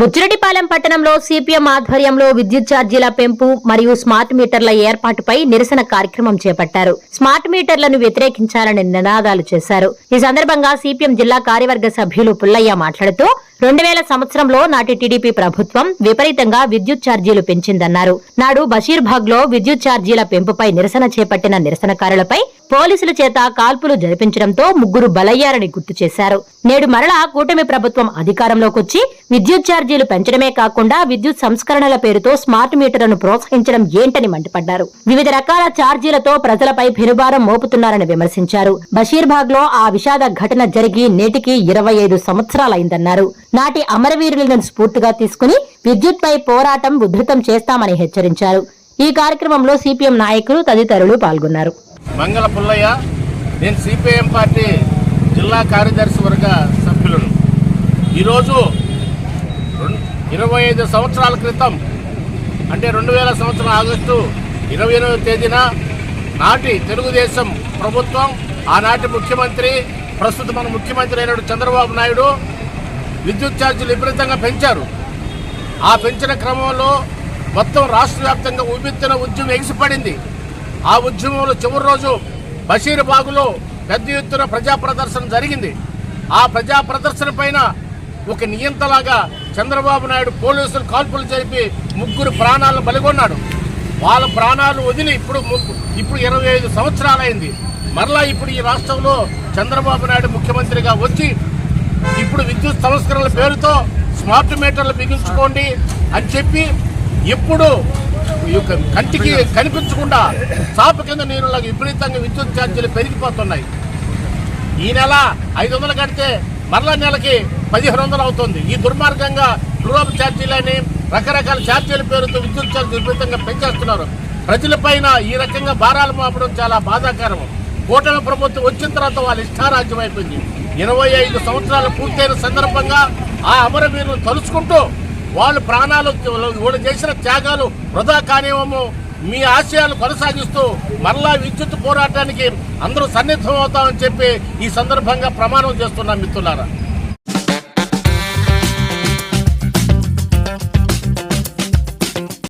బుచ్చిరెడ్డిపాలెం పట్టణంలో సిపిఎం ఆధ్వర్యంలో విద్యుత్ ఛార్జీల పెంపు మరియు స్మార్ట్ మీటర్ల ఏర్పాటుపై నిరసన కార్యక్రమం చేపట్టారు. స్మార్ట్ మీటర్లను వ్యతిరేకించాలని నినాదాలు చేశారు. ఈ సందర్భంగా సిపిఎం జిల్లా కార్యవర్గ సభ్యులు పుల్లయ్య మాట్లాడుతూ రెండు వేల సంవత్సరంలో నాటి టీడీపీ ప్రభుత్వం విపరీతంగా విద్యుత్ ఛార్జీలు పెంచిందన్నారు. నాడు బషీర్బాగ్లో విద్యుత్ ఛార్జీల పెంపుపై నిరసన చేపట్టిన నిరసనకారులపై పోలీసుల చేత కాల్పులు జరిపించడంతో ముగ్గురు బలయ్యారని గుర్తు చేశారు. నేడు మరలా కూటమి ప్రభుత్వం అధికారంలోకొచ్చి విద్యుత్ ఛార్జీలు పెంచడమే కాకుండా విద్యుత్ సంస్కరణల పేరుతో స్మార్ట్ మీటర్లను ప్రోత్సహించడం ఏంటని మండిపడ్డారు. వివిధ రకాల ఛార్జీలతో ప్రజలపై పెనుభారం మోపుతున్నారని విమర్శించారు. బషీర్బాగ్లో ఆ విషాద ఘటన జరిగి నేటికి ఇరవై ఐదు సంవత్సరాలైందన్నారు. నాటి అమరవీరులను స్ఫూర్తిగా తీసుకుని విద్యుత్పై పోరాటం ఉధృతం చేస్తామని హెచ్చరించారు. ఈ కార్యక్రమంలో సిపిఎం నాయకులు తదితరులు పాల్గొన్నారు. మంగళ పుల్లయ్య నేను సిపిఎం పార్టీ జిల్లా కార్యదర్శి వర్గ సభ్యులను. ఈరోజు ఇరవై ఐదు సంవత్సరాల క్రితం అంటే రెండు వేల సంవత్సరం ఆగస్టు ఇరవై ఎనిమిదవ తేదీన నాటి తెలుగుదేశం ప్రభుత్వం ఆనాటి ముఖ్యమంత్రి ప్రస్తుత మన ముఖ్యమంత్రి అయిన చంద్రబాబు నాయుడు విద్యుత్ ఛార్జీలు విపరీతంగా పెంచారు. ఆ పెంచిన క్రమంలో మొత్తం రాష్ట్ర వ్యాప్తంగా ఉబ్బెత్తిన ఉద్యమం ఎగిసిపడింది. ఆ ఉద్యమంలో చివరి రోజు బషీర్బాగులో పెద్ద ఎత్తున ప్రజా ప్రదర్శన జరిగింది. ఆ ప్రజా ప్రదర్శన పైన ఒక నియంతలాగా చంద్రబాబు నాయుడు పోలీసులు కాల్పులు జరిపి ముగ్గురు ప్రాణాలను బలిగొన్నాడు. వాళ్ళ ప్రాణాలు వదిలి ఇప్పుడు ఇప్పుడు ఇరవై ఐదు సంవత్సరాలైంది. మరలా ఇప్పుడు ఈ రాష్ట్రంలో చంద్రబాబు నాయుడు ముఖ్యమంత్రిగా వచ్చి ఇప్పుడు విద్యుత్ సంస్కరణల పేరుతో స్మార్ట్ మీటర్లు బిగించుకోండి అని చెప్పి ఎప్పుడు ఈ యొక్క కంటికి కనిపించకుండా చాప కింద నీరులాగా విపరీతంగా విద్యుత్ ఛార్జీలు పెరిగిపోతున్నాయి. ఈ నెల ఐదు వందలు కడితే మరలా నెలకి పదిహేను వందలు అవుతుంది. ఈ దుర్మార్గంగా డ్రోప్ ఛార్జీలని రకరకాల ఛార్జీల పేరుతో విద్యుత్ ఛార్జీలు విపరీతంగా పెంచేస్తున్నారు. ప్రజలపైన ఈ రకంగా భారాలు మోపడం చాలా బాధాకరం. కూటమి ప్రభుత్వం వచ్చిన తర్వాత వాళ్ళ ఇష్టారాజ్యం అయిపోయింది. ఇరవై ఐదు సంవత్సరాలు పూర్తయిన సందర్భంగా ఆ అమరవీరులు తలుచుకుంటూ వాళ్ళు ప్రాణాలు వాళ్ళు చేసిన త్యాగాలు వృధా కానివ్వము. మీ ఆశయాలు కొనసాగిస్తూ మరలా విద్యుత్ పోరాటానికి అందరూ సన్నిద్ధం అవుతామని చెప్పి ఈ సందర్భంగా ప్రమాణం చేస్తున్నాం మిత్రులారా.